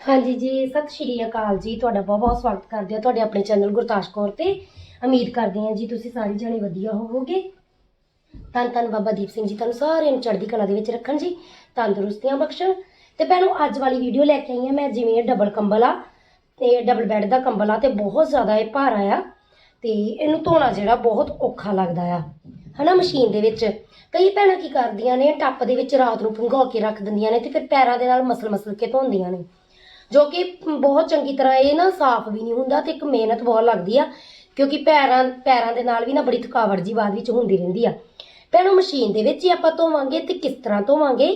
ਹਾਂਜੀ ਜੀ, ਸਤਿ ਸ਼੍ਰੀ ਅਕਾਲ ਜੀ। ਤੁਹਾਡਾ ਬਹੁਤ ਬਹੁਤ ਸਵਾਗਤ ਕਰਦੇ ਹਾਂ ਤੁਹਾਡੇ ਆਪਣੇ ਚੈਨਲ ਗੁਰਤਾਸ਼ ਕੌਰ ਤੇ। ਉਮੀਦ ਕਰਦੇ ਹਾਂ ਜੀ ਤੁਸੀਂ ਸਾਰੇ ਜਣੇ ਵਧੀਆ ਹੋਵੋਗੇ। ਧੰਨ ਧੰਨ ਬਾਬਾ ਦੀਪ ਸਿੰਘ ਜੀ ਤੁਹਾਨੂੰ ਸਾਰਿਆਂ ਨੂੰ ਚੜ੍ਹਦੀ ਕਲਾ ਦੇ ਵਿੱਚ ਰੱਖਣ ਜੀ ਤੰਦਰੁਸਤੀਆਂ ਬਖਸ਼ਣ। ਤੇ ਭੈਣੋ, ਅੱਜ ਵਾਲੀ ਵੀਡੀਓ ਲੈ ਕੇ ਆਈ ਹਾਂ ਮੈਂ, ਜਿਵੇਂ ਇਹ ਡਬਲ ਕੰਬਲ ਆ, ਤੇ ਡਬਲ ਬੈੱਡ ਦਾ ਕੰਬਲ ਆ ਤੇ ਬਹੁਤ ਜ਼ਿਆਦਾ ਇਹ ਭਾਰਾ ਆ। ਤੇ ਇਹਨੂੰ ਧੋਣਾ ਜਿਹੜਾ ਬਹੁਤ ਔਖਾ ਲੱਗਦਾ ਆ, ਹਨਾ ਮਸ਼ੀਨ ਦੇ ਵਿੱਚ। ਕਈ ਭੈਣਾਂ ਕੀ ਕਰਦੀਆਂ ਨੇ, ਟੱਪ ਦੇ ਵਿੱਚ ਰਾਤ ਨੂੰ ਭੰਗੋ ਕੇ ਰੱਖ ਦਿੰਦੀਆਂ ਨੇ ਤੇ ਫਿਰ ਪੈਰਾਂ ਦੇ ਨਾਲ ਮਸਲ ਮਸਲ ਕੇ ਧੋਂਦੀਆਂ ਨੇ। ਜੋ ਕਿ ਬਹੁਤ ਚੰਗੀ ਤਰ੍ਹਾਂ ਇਹ ਨਾ ਸਾਫ਼ ਵੀ ਨਹੀਂ ਹੁੰਦਾ ਤੇ ਇੱਕ ਮਿਹਨਤ ਬਹੁਤ ਲੱਗਦੀ ਆ, ਕਿਉਂਕਿ ਪੈਰਾਂ ਪੈਰਾਂ ਦੇ ਨਾਲ ਵੀ ਨਾ ਬੜੀ ਥਕਾਵਟ ਜੀ ਬਾਅਦ ਵਿੱਚ ਹੁੰਦੀ ਰਹਿੰਦੀ ਆ। ਭੈਣੋ ਮਸ਼ੀਨ ਦੇ ਵਿੱਚ ਹੀ ਆਪਾਂ ਧੋਵਾਂਗੇ ਤੇ ਕਿਸ ਤਰ੍ਹਾਂ ਧੋਵਾਂਗੇ,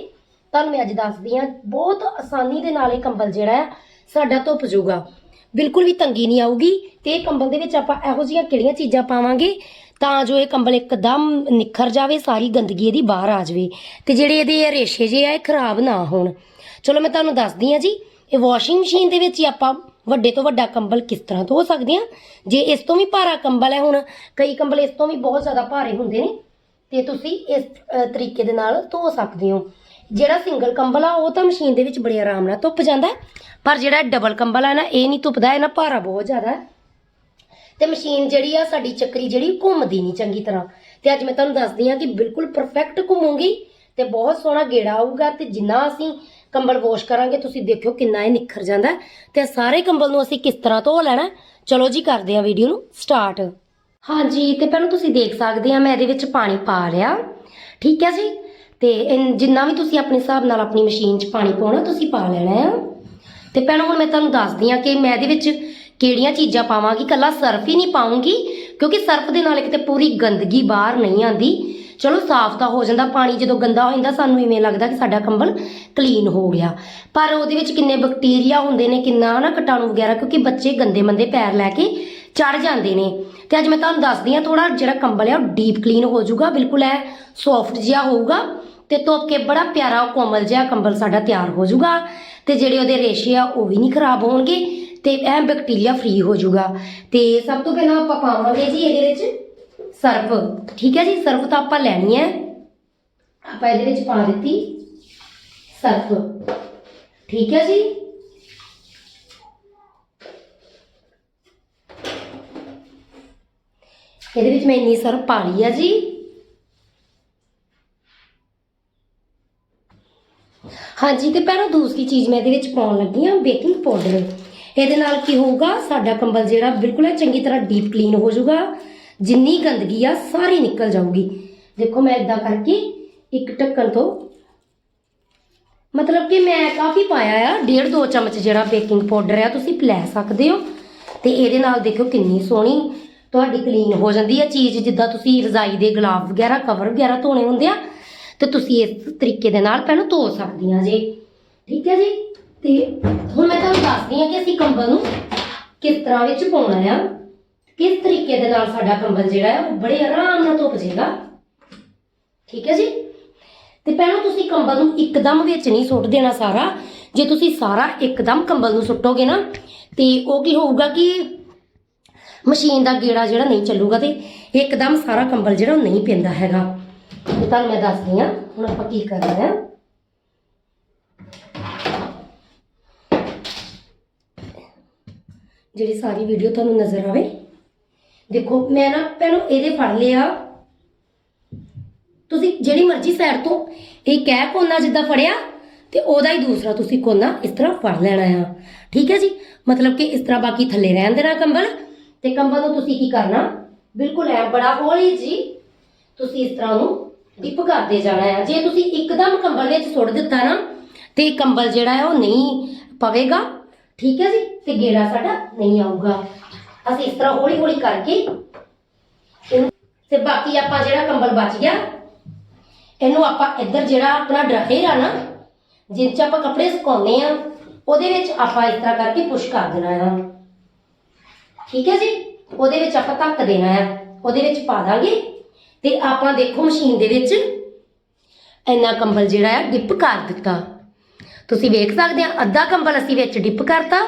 ਤੁਹਾਨੂੰ ਮੈਂ ਅੱਜ ਦੱਸਦੀ ਆ, ਬਹੁਤ ਆਸਾਨੀ ਦੇ ਨਾਲ ਇਹ ਕੰਬਲ ਜਿਹੜਾ ਆ, ਸਾਡਾ ਧੁੱਪ ਜਾਊਗਾ। ਬਿਲਕੁਲ ਵੀ ਤੰਗੀ ਨਹੀਂ ਆਊਗੀ ਤੇ ਇਹ ਕੰਬਲ ਦੇ ਵਿੱਚ ਆਪਾਂ ਇਹੋ ਜਿਹੀਆਂ ਕਿਹੜੀਆਂ ਚੀਜ਼ਾਂ ਪਾਵਾਂਗੇ, ਤਾਂ ਜੋ ਇਹ ਕੰਬਲ ਇੱਕਦਮ ਨਿਖਰ ਜਾਵੇ, ਸਾਰੀ ਗੰਦਗੀ ਇਹਦੀ ਬਾਹਰ ਆ ਜਾਵੇ ਤੇ ਜਿਹੜੇ ਇਹਦੇ ਰੇਸ਼ੇ ਜੇ ਆ, ਇਹ ਖਰਾਬ ਨਾ ਹੋਣ। ਚਲੋ ਮੈਂ ਤੁਹਾਨੂੰ ਦੱਸਦੀ ਆ ਜੀ ਇਹ ਵਾਸ਼ਿੰਗ ਮਸ਼ੀਨ ਦੇ ਵਿੱਚ ਹੀ ਆਪਾਂ ਵੱਡੇ ਤੋਂ ਵੱਡਾ ਕੰਬਲ ਕਿਸ ਤਰ੍ਹਾਂ ਧੋ ਸਕਦੇ ਆ ਜੇ ਇਸ ਤੋਂ ਵੀ ਭਾਰਾ ਕੰਬਲ ਹੈ ਹੁਣ, ਕਈ ਕੰਬਲ ਇਸ ਤੋਂ ਵੀ ਬਹੁਤ ਜ਼ਿਆਦਾ ਭਾਰੇ ਹੁੰਦੇ ਨੇ, ਤੇ ਤੁਸੀਂ ਇਸ ਤਰੀਕੇ ਦੇ ਨਾਲ ਧੋ ਸਕਦੇ ਹੋ। ਜਿਹੜਾ ਸਿੰਗਲ ਕੰਬਲ ਆ, ਉਹ ਤਾਂ ਮਸ਼ੀਨ ਦੇ ਵਿੱਚ ਬੜੇ ਆਰਾਮ ਨਾਲ ਧੁੱਪ ਜਾਂਦਾ ਪਰ ਜਿਹੜਾ ਡਬਲ ਕੰਬਲ ਆ ਨਾ, ਇਹ ਨਹੀਂ ਧੁੱਪਦਾ, ਇਹ ਨਾ ਭਾਰਾ ਬਹੁਤ ਜ਼ਿਆਦਾ ਹੈ। ਤੇ ਮਸ਼ੀਨ ਜਿਹੜੀ ਆ, ਸਾਡੀ ਚੱਕਰੀ ਜਿਹੜੀ ਘੁੰਮਦੀ ਨਹੀਂ ਚੰਗੀ ਤਰ੍ਹਾਂ। ਤੇ ਅੱਜ ਮੈਂ ਤੁਹਾਨੂੰ ਦੱਸਦੀ ਆ ਕਿ ਬਿਲਕੁਲ ਪਰਫੈਕਟ ਘੁੰਮੂਗੀ ਤੇ ਬਹੁਤ ਸੋਹਣਾ ਗੇੜਾ ਆਊਗਾ ਤੇ ਜਿੰਨਾ ਅਸੀਂ ਕੰਬਲ ਵਾਸ਼ ਕਰਾਂਗੇ, ਤੁਸੀਂ ਦੇਖਿਓ ਕਿੰਨਾ ਇਹ ਨਿਖਰ ਜਾਂਦਾ ਹੈ। ਤੇ ਸਾਰੇ ਕੰਬਲ ਨੂੰ ਅਸੀਂ ਕਿਸ ਤਰ੍ਹਾਂ ਧੋ ਲੈਣਾ ਚਲੋ ਜੀ, ਕਰਦੇ ਹਾਂ ਵੀਡੀਓ ਨੂੰ ਸਟਾਰਟ ਹਾਂਜੀ, ਤੇ ਪਹਿਲਾਂ ਤੁਸੀਂ ਦੇਖ ਸਕਦੇ ਆ ਮੈਂ ਇਹਦੇ ਵਿੱਚ ਪਾਣੀ ਪਾ ਲਿਆ। ਠੀਕ ਹੈ ਜੀ? ਤੇ ਇਨ- ਜਿੰਨਾ ਵੀ ਤੁਸੀਂ ਆਪਣੇ ਹਿਸਾਬ ਨਾਲ ਆਪਣੀ ਮਸ਼ੀਨ 'ਚ ਪਾਣੀ ਪਾਉਣਾ, ਤੁਸੀਂ ਪਾ ਲੈਣਾ ਆ ਤੇ ਭੈਣੋ ਹੁਣ ਮੈਂ ਤੁਹਾਨੂੰ ਦੱਸਦੀ ਆ ਕਿ ਮੈਂ ਇਹਦੇ ਵਿੱਚ ਕਿਹੜੀਆਂ ਚੀਜ਼ਾਂ ਪਾਵਾਂਗੀ। ਕੱਲਾ ਸਰਫ ਹੀ ਨਹੀਂ ਪਾਉਂਗੀ, ਕਿਉਂਕਿ ਸਰਫ ਦੇ ਨਾਲ ਇੱਕ ਕਿਤੇ ਪੂਰੀ ਗੰਦਗੀ ਬਾਹਰ ਨਹੀਂ ਆਂਦੀ ਚਲੋ ਸਾਫ਼ ਤਾਂ ਹੋ ਜਾਂਦਾ, ਪਾਣੀ ਜਦੋਂ ਗੰਦਾ ਹੋ ਜਾਂਦਾ, ਸਾਨੂੰ ਇਵੇਂ ਲੱਗਦਾ ਕਿ ਸਾਡਾ ਕੰਬਲ ਕਲੀਨ ਹੋ ਗਿਆ। ਪਰ ਉਹਦੇ ਵਿੱਚ ਕਿੰਨੇ ਬੈਕਟੀਰੀਆ ਹੁੰਦੇ ਨੇ, ਕਿੰਨਾ ਨਾ ਕੀਟਾਣੂ ਵਗੈਰਾ, ਕਿਉਂਕਿ ਬੱਚੇ ਗੰਦੇ ਮੰਦੇ ਪੈਰ ਲੈ ਕੇ ਚੜ ਜਾਂਦੇ ਨੇ। ਤੇ ਅੱਜ ਮੈਂ ਤੁਹਾਨੂੰ ਦੱਸਦੀ ਆ ਥੋੜਾ ਜਿਹੜਾ ਕੰਬਲ ਆ ਉਹ ਡੀਪ ਕਲੀਨ ਹੋ ਜਾਊਗਾ, ਬਿਲਕੁਲ ਐ ਸੌਫਟ ਜਿਹਾ ਹੋਊਗਾ। ਤੇ ਧੁੱਪ ਕੇ ਬੜਾ ਪਿਆਰਾ ਕੋਮਲ ਜਿਹਾ ਕੰਬਲ ਸਾਡਾ ਤਿਆਰ ਹੋ ਜਾਊਗਾ। ਤੇ ਜਿਹੜੇ ਉਹਦੇ ਰੇਸ਼ੇ ਆ, ਉਹ ਵੀ ਨਹੀਂ ਖਰਾਬ ਹੋਣਗੇ, ਤੇ ਇਹ ਬੈਕਟੀਰੀਆ ਫ੍ਰੀ ਹੋ ਜਾਊਗਾ। ਤੇ ਸਭ ਤੋਂ ਪਹਿਲਾਂ ਆਪਾਂ ਪਾਵਾਂਗੇ ਜੀ ਇਹਦੇ ਵਿੱਚ ਸਰਫ ਠੀਕ ਹੈ ਜੀ ਸਰਫ ਤਾਂ ਆਪਾਂ ਲੈਣੀ ਹੈ। ਆਪਾਂ ਇਹਦੇ ਵਿੱਚ ਪਾ ਦਿੱਤੀ ਸਰਫ ਠੀਕ ਹੈ ਜੀ। ਇਹਦੇ ਵਿੱਚ ਮੈਂ ਇੰਨੀ ਸਰਫ ਪਾ ਲਈ ਆ ਜੀ। ਹਾਂਜੀ, ਤੇ ਪਹਿਲਾਂ ਦੂਸਰੀ ਚੀਜ਼ ਮੈਂ ਇਹਦੇ ਵਿੱਚ ਪਾਉਣ ਲੱਗੀ ਆ ਬੇਕਿੰਗ ਪਾਊਡਰ। ਇਹਦੇ ਨਾਲ ਕੀ ਹੋਊਗਾ, ਸਾਡਾ ਕੰਬਲ ਜਿਹੜਾ ਬਿਲਕੁਲ ਚੰਗੀ ਤਰ੍ਹਾਂ ਡੀਪ ਕਲੀਨ ਹੋ ਜਾਊਗਾ। ਜਿੰਨੀ ਗੰਦਗੀ ਆ, ਸਾਰੀ ਨਿਕਲ ਜਾਊਗੀ। ਦੇਖੋ ਮੈਂ ਇਦਾਂ ਕਰਕੇ ਇੱਕ ਢੱਕਣ ਤੋਂ ਮਤਲਬ ਕਿ ਮੈਂ ਕਾਫੀ ਪਾਇਆ ਆ, ਡੇਢ ਦੋ ਚਮਚ ਜਿਹੜਾ ਬੇਕਿੰਗ ਪਾਊਡਰ ਆ, ਤੁਸੀਂ ਲੈ ਸਕਦੇ ਹੋ। ਤੇ ਇਹਦੇ ਨਾਲ ਦੇਖੋ ਕਿੰਨੀ ਸੋਹਣੀ ਤੁਹਾਡੀ ਕਲੀਨ ਹੋ ਜਾਂਦੀ ਆ ਚੀਜ਼, ਜਿੱਦਾਂ ਤੁਸੀਂ ਰਜ਼ਾਈ ਦੇ ਗਲਾਬ ਵਗੈਰਾ, ਕਵਰ ਵਗੈਰਾ ਧੋਣੇ ਹੁੰਦੇ ਆ, ਤੇ ਤੁਸੀਂ ਇਸ ਤਰੀਕੇ ਦੇ ਨਾਲ ਪਹਿਲਾਂ ਧੋ ਸਕਦੀਆਂ ਜੇ। ਠੀਕ ਹੈ ਜੀ? ਤੇ ਹੁਣ ਮੈਂ ਤੁਹਾਨੂੰ ਦੱਸਦੀ ਹਾਂ ਕਿ ਅਸੀਂ ਕੰਬਲ ਨੂੰ ਕਿਸ ਤਰ੍ਹਾਂ ਵਿੱਚ ਪਾਉਣਾ ਆ। ਕਿਸ ਤਰੀਕੇ ਦੇ ਨਾਲ ਸਾਡਾ ਕੰਬਲ ਜਿਹੜਾ ਹੈ ਉਹ ਬੜੇ ਆਰਾਮ ਨਾਲ ਧੁੱਪ ਜਾਏਗਾ ਠੀਕ ਹੈ ਜੀ? ਤੇ ਪਹਿਲਾਂ ਤੁਸੀਂ ਕੰਬਲ ਨੂੰ ਇੱਕਦਮ ਵਿੱਚ ਨਹੀਂ ਸੁੱਟ ਦੇਣਾ ਸਾਰਾ। ਜੇ ਤੁਸੀਂ ਸਾਰਾ ਇੱਕਦਮ ਕੰਬਲ ਨੂੰ ਸੁੱਟੋਗੇ ਨਾ, ਤੇ ਉਹ ਕੀ ਹੋਊਗਾ ਕਿ ਮਸ਼ੀਨ ਦਾ ਗੇੜਾ ਜਿਹੜਾ ਨਹੀਂ ਚੱਲੂਗਾ ਤੇ ਇੱਕਦਮ ਸਾਰਾ ਕੰਬਲ ਜਿਹੜਾ ਉਹ ਨਹੀਂ ਪੈਂਦਾ ਹੈਗਾ। ਤੇ ਤੁਹਾਨੂੰ ਮੈਂ ਦੱਸਦੀ ਹਾਂ, ਹੁਣ ਆਪਾਂ ਕੀ ਕਰਨਾ ਹੈ। ਜਿਹੜੀ ਸਾਰੀ ਵੀਡੀਓ ਤੁਹਾਨੂੰ ਨਜ਼ਰ ਆਵੇ ਦੇਖੋ, ਮੈਂ ਨਾ ਪਹਿਲਾਂ ਇਹਦੇ ਫੜ ਲਿਆ। ਤੁਸੀਂ ਜਿਹੜੀ ਮਰਜ਼ੀ ਸਾਈਡ ਤੋਂ ਇਹ ਕਹਿ ਕੋਨਾ ਜਿੱਦਾਂ ਫੜਿਆ ਤੇ ਉਹਦਾ ਹੀ ਦੂਸਰਾ ਤੁਸੀਂ ਕੋਨਾ ਇਸ ਤਰ੍ਹਾਂ ਫੜ ਲੈਣਾ ਆ। ਠੀਕ ਹੈ ਜੀ? ਮਤਲਬ ਕਿ ਇਸ ਤਰ੍ਹਾਂ ਬਾਕੀ ਥੱਲੇ ਰਹਿਣ ਦੇਣਾ ਕੰਬਲ। ਤੇ ਕੰਬਲ ਨੂੰ ਤੁਸੀਂ ਕੀ ਕਰਨਾ? ਬਿਲਕੁਲ ਐ, ਬੜਾ ਹੌਲੀ ਜੀ, ਤੁਸੀਂ ਇਸ ਤਰ੍ਹਾਂ ਨੂੰ ਡਿਪ ਕਰਦੇ ਜਾਣਾ ਆ। ਜੇ ਤੁਸੀਂ ਇੱਕਦਮ ਕੰਬਲ ਵਿੱਚ ਸੁੱਟ ਦਿੱਤਾ ਨਾ, ਤੇ ਕੰਬਲ ਜਿਹੜਾ ਹੈ ਉਹ ਨਹੀਂ ਪਵੇਗਾ। ਠੀਕ ਹੈ ਜੀ? ਤੇ ਗੇੜਾ ਸਾਡਾ ਨਹੀਂ ਆਊਗਾ। ਅਸੀਂ ਇਸ ਤਰ੍ਹਾਂ ਹੌਲੀ ਹੌਲੀ ਕਰਕੇ ਇਹਨੂੰ ਤੇ ਬਾਕੀ ਆਪਾਂ ਜਿਹੜਾ ਕੰਬਲ ਬਚ ਗਿਆ, ਇਹਨੂੰ ਆਪਾਂ ਇੱਧਰ ਜਿਹੜਾ ਆਪਣਾ ਡਰਾਇਰ ਆ ਨਾ ਜਿਸ 'ਚ ਆਪਾਂ ਕੱਪੜੇ ਸੁਕਾਉਂਦੇ ਆ ਉਹਦੇ ਵਿੱਚ ਆਪਾਂ ਇਸ ਤਰ੍ਹਾਂ ਕਰਕੇ ਪੁਸ਼ ਕਰ ਦੇਣਾ ਆ। ਠੀਕ ਹੈ ਜੀ? ਉਹਦੇ ਵਿੱਚ ਆਪਾਂ ਧੱਕ ਦੇਣਾ ਆ। ਉਹਦੇ ਵਿੱਚ ਪਾ ਦਾਂਗੇ। ਤੇ ਆਪਾਂ ਦੇਖੋ ਮਸ਼ੀਨ ਦੇ ਵਿੱਚ ਇੰਨਾ ਕੰਬਲ ਜਿਹੜਾ ਆ, ਡਿਪ ਕਰ ਦਿੱਤਾ। ਤੁਸੀਂ ਵੇਖ ਸਕਦੇ ਆ, ਅੱਧਾ ਕੰਬਲ ਅਸੀਂ ਵਿੱਚ ਡਿਪ ਕਰਤਾ